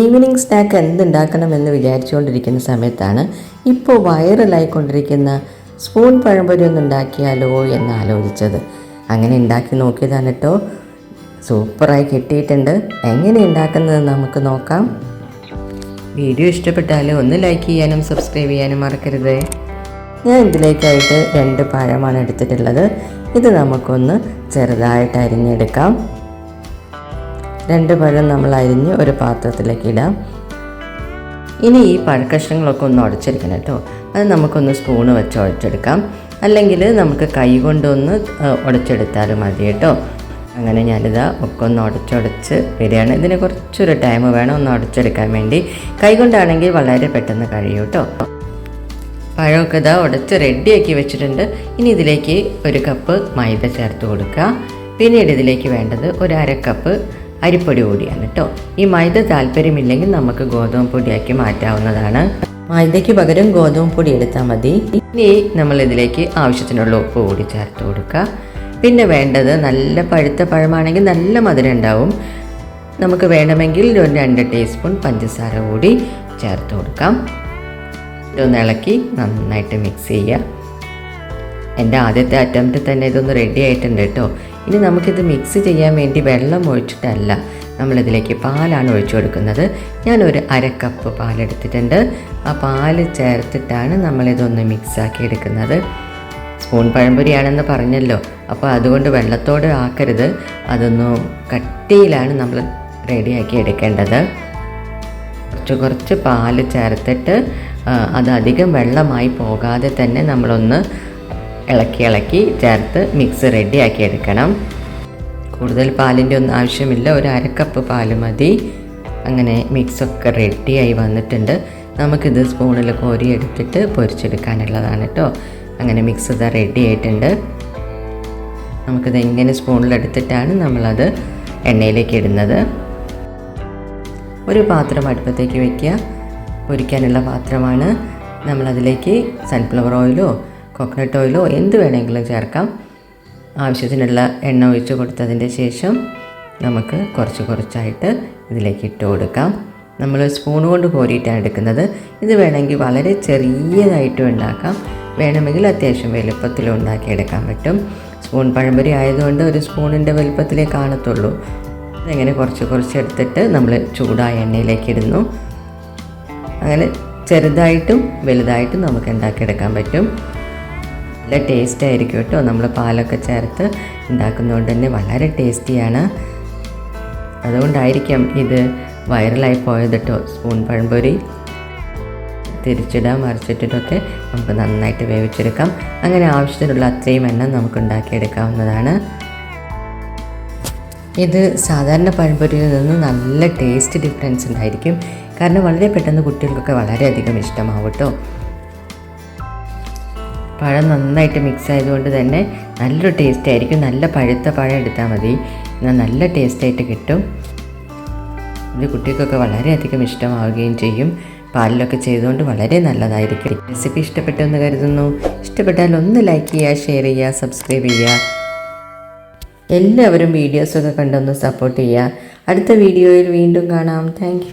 Evening snack എന്തുണ്ടാക്കണമെന്ന് വിചാരിച്ചുകൊണ്ടിരിക്കുന്ന സമയത്താണ് ഇപ്പോൾ വൈറലായിക്കൊണ്ടിരിക്കുന്ന spoon പഴംപൊരി ഒന്ന് ഉണ്ടാക്കിയാലോ എന്ന് ആലോചിച്ചത്. അങ്ങനെ ഉണ്ടാക്കി നോക്കിയതാണ് കേട്ടോ. സൂപ്പറായി കിട്ടിയിട്ടുണ്ട്. എങ്ങനെ ഉണ്ടാക്കുന്നത് നമുക്ക് നോക്കാം. വീഡിയോ ഇഷ്ടപ്പെട്ടാൽ ഒന്ന് ലൈക്ക് ചെയ്യാനും സബ്സ്ക്രൈബ് ചെയ്യാനും മറക്കരുത്. ഞാൻ ഇതിലേക്കായിട്ട് രണ്ട് പഴമാണ് എടുത്തിട്ടുള്ളത്. ഇത് നമുക്കൊന്ന് ചെറുതായിട്ട് അരിഞ്ഞെടുക്കാം. രണ്ട് പഴം നമ്മൾ അരിഞ്ഞ് ഒരു പാത്രത്തിലേക്ക് ഇടാം. ഇനി ഈ പഴക്കഷ്ണങ്ങളൊക്കെ ഒന്ന് ഉടച്ചെടുക്കണം കേട്ടോ. അത് നമുക്കൊന്ന് സ്പൂണ് വെച്ച് ഉടച്ചെടുക്കാം. അല്ലെങ്കിൽ നമുക്ക് കൈ കൊണ്ടൊന്ന് ഉടച്ചെടുത്താലും മതി കേട്ടോ. അങ്ങനെ ഞാനിതാ ഒക്കെ ഒന്ന് ഉടച്ചുടച്ച് വരികയാണ്. ഇതിന് കുറച്ചൊരു ടൈം വേണം ഒന്ന് ഉടച്ചെടുക്കാൻ വേണ്ടി. കൈ കൊണ്ടാണെങ്കിൽ വളരെ പെട്ടെന്ന് കഴിയും കേട്ടോ. പഴമൊക്കെ ഇതാ ഉടച്ച് റെഡിയാക്കി വെച്ചിട്ടുണ്ട്. ഇനി ഇതിലേക്ക് ഒരു കപ്പ് മൈദ ചേർത്ത് കൊടുക്കുക പിന്നീട് ഇതിലേക്ക് വേണ്ടത് ഒരു അര കപ്പ് അരിപ്പൊടി കൂടിയാണ് കേട്ടോ ഈ മൈദ താല്പര്യമില്ലെങ്കിൽ നമുക്ക് ഗോതമ്പ് പൊടിയാക്കി മാറ്റാവുന്നതാണ്. മൈദയ്ക്ക് പകരം ഗോതമ്പ് പൊടി എടുത്താൽ മതി. ഇനി നമ്മൾ ഇതിലേക്ക് ആവശ്യത്തിനുള്ള ഉപ്പ് കൂടി ചേർത്ത് കൊടുക്കുക പിന്നെ വേണ്ടത് നല്ല പഴുത്ത പഴമാണെങ്കിൽ നല്ല മധുരം ഉണ്ടാവും. നമുക്ക് വേണമെങ്കിൽ ഒരു രണ്ട് ടീസ്പൂൺ പഞ്ചസാര കൂടി ചേർത്ത് കൊടുക്കാം. ഇതൊന്ന് ഇളക്കി നന്നായിട്ട് മിക്സ് ചെയ്യുക. എന്റെ ആദ്യത്തെ അറ്റംപ്റ്റ് തന്നെ ഇതൊന്ന് റെഡി ആയിട്ടുണ്ട് കേട്ടോ ഇനി നമുക്കിത് മിക്സ് ചെയ്യാൻ വേണ്ടി വെള്ളം ഒഴിച്ചിട്ടല്ല നമ്മളിതിലേക്ക് പാലാണ് ഒഴിച്ചു കൊടുക്കുന്നത്. ഞാനൊരു അര കപ്പ് പാലെടുത്തിട്ടുണ്ട്. ആ പാൽ ചേർത്തിട്ടാണ് നമ്മളിതൊന്ന് മിക്സാക്കി എടുക്കുന്നത്. സ്പൂൺ പഴംപൊരിയാണെന്ന് പറഞ്ഞല്ലോ. അപ്പോൾ അതുകൊണ്ട് വെള്ളത്തോട് ആക്കരുത്. അതൊന്നും കട്ടിയിലാണ് നമ്മൾ റെഡിയാക്കി എടുക്കേണ്ടത്. കുറച്ച് കുറച്ച് പാൽ ചേർത്തിട്ട് അത് അധികം വെള്ളമായി പോകാതെ തന്നെ നമ്മളൊന്ന് ഇളക്കി ഇളക്കി ചേർത്ത് മിക്സ് റെഡിയാക്കി എടുക്കണം. കൂടുതൽ പാലിന്റെ ഒന്നും ആവശ്യമില്ല. ഒരു അരക്കപ്പ് പാൽ മതി. അങ്ങനെ മിക്സൊക്കെ റെഡിയായി വന്നിട്ടുണ്ട്. നമുക്കിത് സ്പൂണിൽ കോരി എടുത്തിട്ട് പൊരിച്ചെടുക്കാനുള്ളതാണ് കേട്ടോ അങ്ങനെ മിക്സ് ഇതാ റെഡി ആയിട്ടുണ്ട്. നമുക്കിത് എങ്ങനെ സ്പൂണിലെടുത്തിട്ടാണ് നമ്മളത് എണ്ണയിലേക്ക് ഇടുന്നത്. ഒരു പാത്രം അടുപ്പത്തേക്ക് വയ്ക്കുക പൊരിക്കാനുള്ള പാത്രമാണ്. നമ്മളതിലേക്ക് സൺഫ്ലവർ ഓയിലോ കോക്കനട്ട് ഓയിലോ എന്ത് വേണമെങ്കിലും ചേർക്കാം. ആവശ്യത്തിനുള്ള എണ്ണ ഒഴിച്ച് കൊടുത്തതിന്റെ ശേഷം നമുക്ക് കുറച്ച് കുറച്ചായിട്ട് ഇതിലേക്ക് ഇട്ട് കൊടുക്കാം. നമ്മൾ സ്പൂൺ കൊണ്ട് കോരിയിട്ടാണ് എടുക്കുന്നത്. ഇത് വേണമെങ്കിൽ വളരെ ചെറിയതായിട്ടും ഉണ്ടാക്കാം. വേണമെങ്കിൽ അത്യാവശ്യം വലുപ്പത്തിലും ഉണ്ടാക്കിയെടുക്കാൻ പറ്റും. സ്പൂൺ പഴംപൊരി ആയതുകൊണ്ട് ഒരു സ്പൂണിന്റെ വലുപ്പത്തിലേ കാണത്തുള്ളൂ. അങ്ങനെ കുറച്ച് കുറച്ച് എടുത്തിട്ട് നമ്മൾ ചൂടായ എണ്ണയിലേക്ക് ഇടുന്നു. അങ്ങനെ ചെറുതായിട്ടും വലുതായിട്ടും നമുക്ക് ഉണ്ടാക്കിയെടുക്കാൻ പറ്റും. നല്ല ടേസ്റ്റ് ആയിരിക്കും കേട്ടോ. നമ്മൾ പാലൊക്കെ ചേർത്ത് ഉണ്ടാക്കുന്നതുകൊണ്ട് തന്നെ വളരെ ടേസ്റ്റിയാണ് അതുകൊണ്ടായിരിക്കാം ഇത് വൈറലായി പോയത് കേട്ടോ സ്പൂൺ പഴംപൊരി തിരിച്ചിടാം മറിച്ചിട്ടിട്ടൊക്കെ നമുക്ക് നന്നായിട്ട് വേവിച്ചെടുക്കാം. അങ്ങനെ ആവശ്യത്തിനുള്ള അത്രയും എണ്ണ നമുക്ക് ഉണ്ടാക്കിയെടുക്കാവുന്നതാണ്. ഇത് സാധാരണ പഴംപൊരിയിൽ നിന്ന് നല്ല ടേസ്റ്റ് ഡിഫറൻസ് ഉണ്ടായിരിക്കും. കാരണം വളരെ പെട്ടെന്ന് കുട്ടികൾക്കൊക്കെ വളരെയധികം ഇഷ്ടമാവും കേട്ടോ പഴം നന്നായിട്ട് മിക്സ് ആയതുകൊണ്ട് തന്നെ നല്ലൊരു ടേസ്റ്റ് ആയിരിക്കും. നല്ല പഴുത്ത പഴം എടുത്താൽ മതി. എന്നാൽ നല്ല ടേസ്റ്റായിട്ട് കിട്ടും. ഇത് കുട്ടികൾക്കൊക്കെ വളരെയധികം ഇഷ്ടമാവുകയും ചെയ്യും. പാലിലൊക്കെ ചെയ്തുകൊണ്ട് വളരെ നല്ലതായിരിക്കും. റെസിപ്പി ഇഷ്ടപ്പെട്ടെന്ന് കരുതുന്നു. ഇഷ്ടപ്പെട്ടാൽ ഒന്ന് ലൈക്ക് ചെയ്യുക ഷെയർ ചെയ്യുക സബ്സ്ക്രൈബ് ചെയ്യുക. എല്ലാവരും വീഡിയോസൊക്കെ കണ്ടൊന്ന് സപ്പോർട്ട് ചെയ്യുക. അടുത്ത വീഡിയോയിൽ വീണ്ടും കാണാം. താങ്ക്